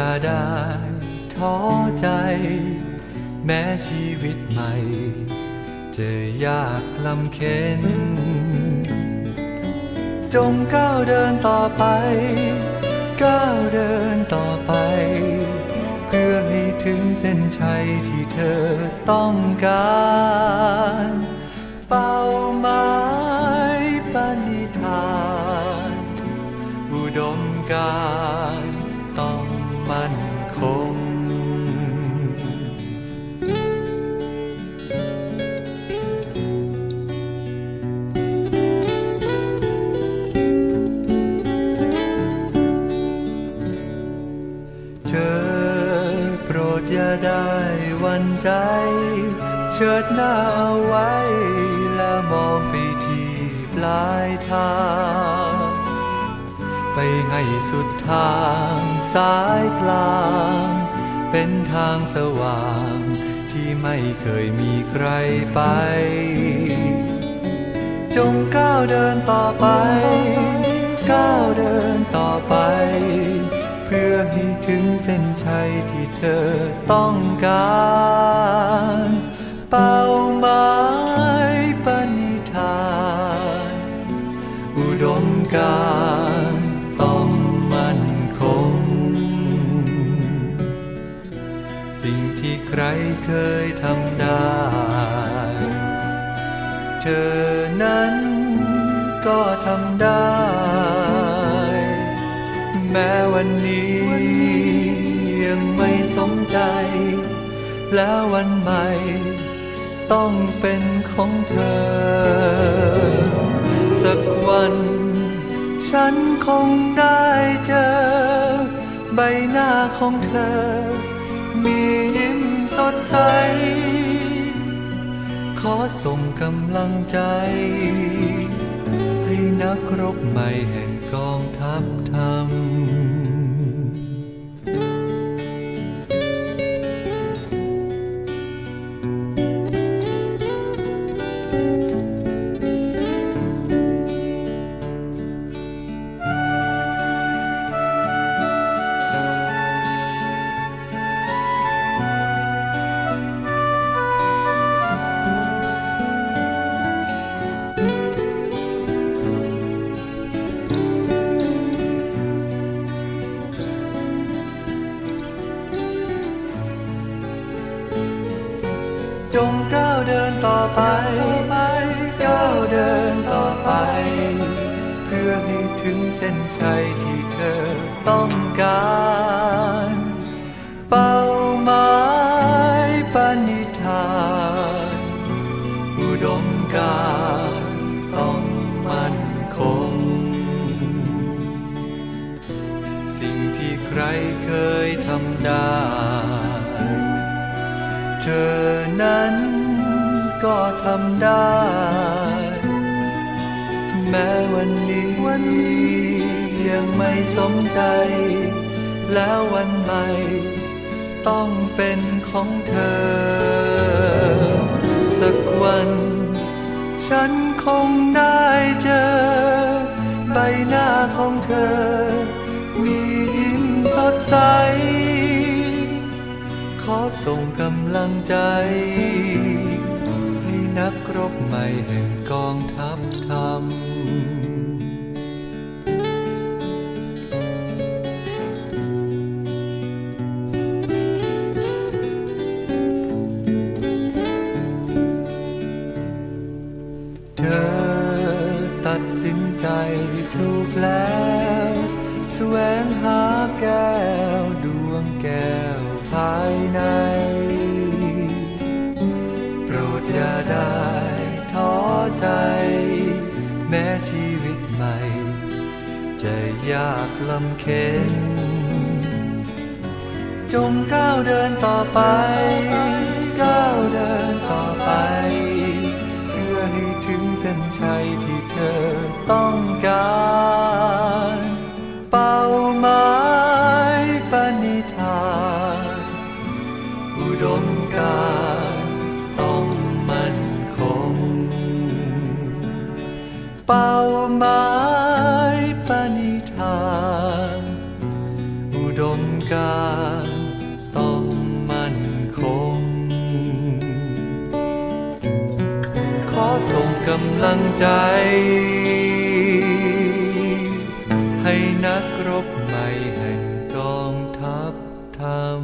อย่าได้ท้อใจ แม้ชีวิตใหม่ จะยากลำเค็น จงก้าวเดินต่อไป ก้าวเดินต่อไป เพื่อให้ถึงเส้นชัยที่เธอต้องการ มั่นคง เธอโปรดอย่าได้วันใจ เชิดหน้าเอาไว้และมองไปที่ปลายทาง ให้สุดทางสายกลาง เป็นทางสว่าง ที่ไม่เคยมีใครไป จงก้าวเดินต่อไป ก้าวเดินต่อไป เพื่อให้ถึงเส้นชัยที่เธอต้องการเป้าหมายปณิธาน อุดมการ เคยทำได้ เธอนั้นก็ทำได้ แม้วันนี้ยังไม่สมใจ แล้ววันใหม่ต้องเป็นของเธอ สักวัน ฉันคงได้เจอ ใบหน้าของเธอ มี ดใส ขอส่งกำลังใจ ให้นักรบใหม่แห่งกองทัพธรรม ไปก้าวเดินต่อไป เพื่อให้ถึงเส้นชัยที่เธอต้องการ เป้าหมายปณิธานอุดมการณ์ต้องมั่นคง สิ่งที่ใครเคยทำได้ เธอนั้น ก็ทำได้ แม้วันนี้วันนี้ยังไม่สมใจ แล้ววันใหม่ ต้องเป็นของเธอ สักวัน ฉันคงได้เจอ ใบหน้าของเธอ มียิ้มสดใสขอส่งกำลังใจ นักรบใหม่แห่งกองทัพธรรมเธอตัดสินใจถูกแล้วแสวงหาแก้วดวงแก้วภายในำเค็นจงก้าวเดินต่อไป ก้าวเดินต่อไป เพื่อให้ถึงเส้นชัยที่เธอต้องการเป้าหมายปณิธานอุดมการต้องมั่นคง เป้าหมาย กำลังใจ ให้นักรบใหม่แห่งกองทัพธรรม